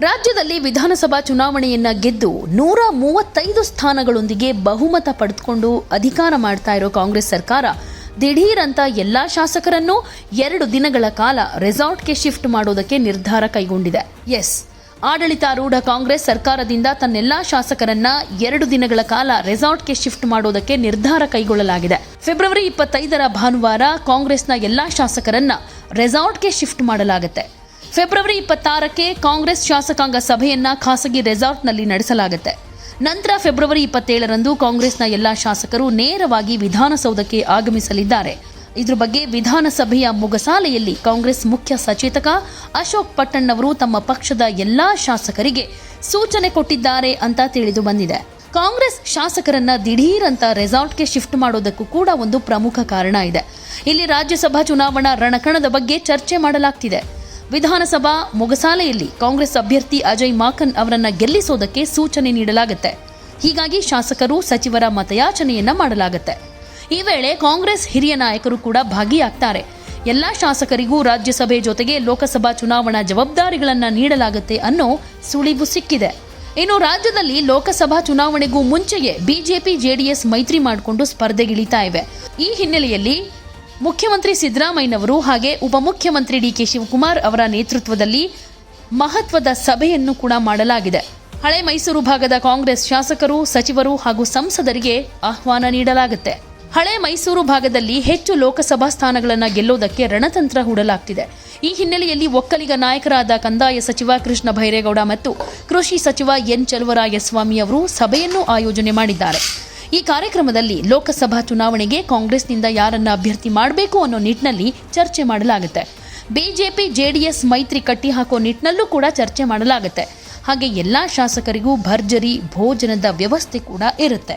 ರಾಜ್ಯದಲ್ಲಿ ವಿಧಾನಸಭಾ ಚುನಾವಣೆಯನ್ನ ಗೆದ್ದು ನೂರ ಮೂವತ್ತೈದು ಸ್ಥಾನಗಳೊಂದಿಗೆ ಬಹುಮತ ಪಡೆದುಕೊಂಡು ಅಧಿಕಾರ ಮಾಡ್ತಾ ಇರೋ ಕಾಂಗ್ರೆಸ್ ಸರ್ಕಾರ ದಿಢೀರಂತ ಎಲ್ಲಾ ಶಾಸಕರನ್ನು ಎರಡು ದಿನಗಳ ಕಾಲ ರೆಸಾರ್ಟ್ಗೆ ಶಿಫ್ಟ್ ಮಾಡೋದಕ್ಕೆ ನಿರ್ಧಾರ ಕೈಗೊಂಡಿದೆ. ಎಸ್, ಆಡಳಿತಾರೂಢ ಕಾಂಗ್ರೆಸ್ ಸರ್ಕಾರದಿಂದ ತನ್ನೆಲ್ಲಾ ಶಾಸಕರನ್ನ ಎರಡು ದಿನಗಳ ಕಾಲ ರೆಸಾರ್ಟ್ಗೆ ಶಿಫ್ಟ್ ಮಾಡೋದಕ್ಕೆ ನಿರ್ಧಾರ ಕೈಗೊಳ್ಳಲಾಗಿದೆ. ಫೆಬ್ರವರಿ ಇಪ್ಪತ್ತೈದರ ಭಾನುವಾರ ಕಾಂಗ್ರೆಸ್ನ ಎಲ್ಲಾ ಶಾಸಕರನ್ನ ರೆಸಾರ್ಟ್ಗೆ ಶಿಫ್ಟ್ ಮಾಡಲಾಗುತ್ತೆ. ಫೆಬ್ರವರಿ ಇಪ್ಪತ್ತಾರಕ್ಕೆ ಕಾಂಗ್ರೆಸ್ ಶಾಸಕಾಂಗ ಸಭೆಯನ್ನ ಖಾಸಗಿ ರೆಸಾರ್ಟ್ನಲ್ಲಿ ನಡೆಸಲಾಗುತ್ತೆ. ನಂತರ ಫೆಬ್ರವರಿ ಇಪ್ಪತ್ತೇಳರಂದು ಕಾಂಗ್ರೆಸ್ನ ಎಲ್ಲಾ ಶಾಸಕರು ನೇರವಾಗಿ ವಿಧಾನಸೌಧಕ್ಕೆ ಆಗಮಿಸಲಿದ್ದಾರೆ. ಇದ್ರ ಬಗ್ಗೆ ವಿಧಾನಸಭೆಯ ಮುಗಸಾಲೆಯಲ್ಲಿ ಕಾಂಗ್ರೆಸ್ ಮುಖ್ಯ ಸಚೇತಕ ಅಶೋಕ್ ಪಟ್ಟಣ್ಣವರು ತಮ್ಮ ಪಕ್ಷದ ಎಲ್ಲಾ ಶಾಸಕರಿಗೆ ಸೂಚನೆ ಕೊಟ್ಟಿದ್ದಾರೆ ಅಂತ ತಿಳಿದು ಬಂದಿದೆ. ಕಾಂಗ್ರೆಸ್ ಶಾಸಕರನ್ನ ದಿಢೀರ್ ಅಂತ ರೆಸಾರ್ಟ್ಗೆ ಶಿಫ್ಟ್ ಮಾಡೋದಕ್ಕೂ ಕೂಡ ಒಂದು ಪ್ರಮುಖ ಕಾರಣ ಇದೆ. ಇಲ್ಲಿ ರಾಜ್ಯಸಭಾ ಚುನಾವಣಾ ರಣಕಣದ ಬಗ್ಗೆ ಚರ್ಚೆ ಮಾಡಲಾಗ್ತಿದೆ. ವಿಧಾನಸಭಾ ಮೊಗಸಾಲೆಯಲ್ಲಿ ಕಾಂಗ್ರೆಸ್ ಅಭ್ಯರ್ಥಿ ಅಜಯ್ ಮಾಕನ್ ಅವರನ್ನು ಗೆಲ್ಲಿಸೋದಕ್ಕೆ ಸೂಚನೆ ನೀಡಲಾಗುತ್ತೆ. ಹೀಗಾಗಿ ಶಾಸಕರು, ಸಚಿವರ ಮತಯಾಚನೆಯನ್ನ ಮಾಡಲಾಗುತ್ತೆ. ಈ ವೇಳೆ ಕಾಂಗ್ರೆಸ್ ಹಿರಿಯ ನಾಯಕರು ಕೂಡ ಭಾಗಿಯಾಗ್ತಾರೆ. ಎಲ್ಲಾ ಶಾಸಕರಿಗೂ ರಾಜ್ಯಸಭೆ ಜೊತೆಗೆ ಲೋಕಸಭಾ ಚುನಾವಣಾ ಜವಾಬ್ದಾರಿಗಳನ್ನ ನೀಡಲಾಗುತ್ತೆ ಅನ್ನೋ ಸುಳಿವು ಸಿಕ್ಕಿದೆ. ಇನ್ನು ರಾಜ್ಯದಲ್ಲಿ ಲೋಕಸಭಾ ಚುನಾವಣೆಗೂ ಮುಂಚೆಯೇ ಬಿಜೆಪಿ, ಜೆಡಿಎಸ್ ಮೈತ್ರಿ ಮಾಡಿಕೊಂಡು ಸ್ಪರ್ಧೆಗಿಳಿತಾ ಇವೆ. ಈ ಹಿನ್ನೆಲೆಯಲ್ಲಿ ಮುಖ್ಯಮಂತ್ರಿ ಸಿದ್ದರಾಮಯ್ಯನವರು ಹಾಗೆ ಉಪಮುಖ್ಯಮಂತ್ರಿ ಡಿ ಕೆ ಶಿವಕುಮಾರ್ ಅವರ ನೇತೃತ್ವದಲ್ಲಿ ಮಹತ್ವದ ಸಭೆಯನ್ನು ಕೂಡ ಮಾಡಲಾಗಿದೆ. ಹಳೆ ಮೈಸೂರು ಭಾಗದ ಕಾಂಗ್ರೆಸ್ ಶಾಸಕರು, ಸಚಿವರು ಹಾಗೂ ಸಂಸದರಿಗೆ ಆಹ್ವಾನ ನೀಡಲಾಗುತ್ತೆ. ಹಳೆ ಮೈಸೂರು ಭಾಗದಲ್ಲಿ ಹೆಚ್ಚು ಲೋಕಸಭಾ ಸ್ಥಾನಗಳನ್ನು ಗೆಲ್ಲೋದಕ್ಕೆ ರಣತಂತ್ರ ಹೂಡಲಾಗ್ತಿದೆ. ಈ ಹಿನ್ನೆಲೆಯಲ್ಲಿ ಒಕ್ಕಲಿಗ ನಾಯಕರಾದ ಕಂದಾಯ ಸಚಿವ ಕೃಷ್ಣ ಭೈರೇಗೌಡ ಮತ್ತು ಕೃಷಿ ಸಚಿವ ಎನ್ ಚಲುವರಾಯಸ್ವಾಮಿ ಅವರು ಸಭೆಯನ್ನು ಆಯೋಜನೆ ಮಾಡಿದ್ದಾರೆ. ಈ ಕಾರ್ಯಕ್ರಮದಲ್ಲಿ ಲೋಕಸಭಾ ಚುನಾವಣೆಗೆ ಕಾಂಗ್ರೆಸ್ನಿಂದ ಯಾರನ್ನ ಅಭ್ಯರ್ಥಿ ಮಾಡಬೇಕು ಅನ್ನೋ ನಿಟ್ಟಿನಲ್ಲಿ ಚರ್ಚೆ ಮಾಡಲಾಗುತ್ತೆ. ಬಿಜೆಪಿ, ಜೆಡಿಎಸ್ ಮೈತ್ರಿ ಕಟ್ಟಿ ಹಾಕೋ ನಿಟ್ಟಿನಲ್ಲೂ ಕೂಡ ಚರ್ಚೆ ಮಾಡಲಾಗುತ್ತೆ. ಹಾಗೆ ಎಲ್ಲಾ ಶಾಸಕರಿಗೂ ಭರ್ಜರಿ ಭೋಜನದ ವ್ಯವಸ್ಥೆ ಕೂಡ ಇರುತ್ತೆ.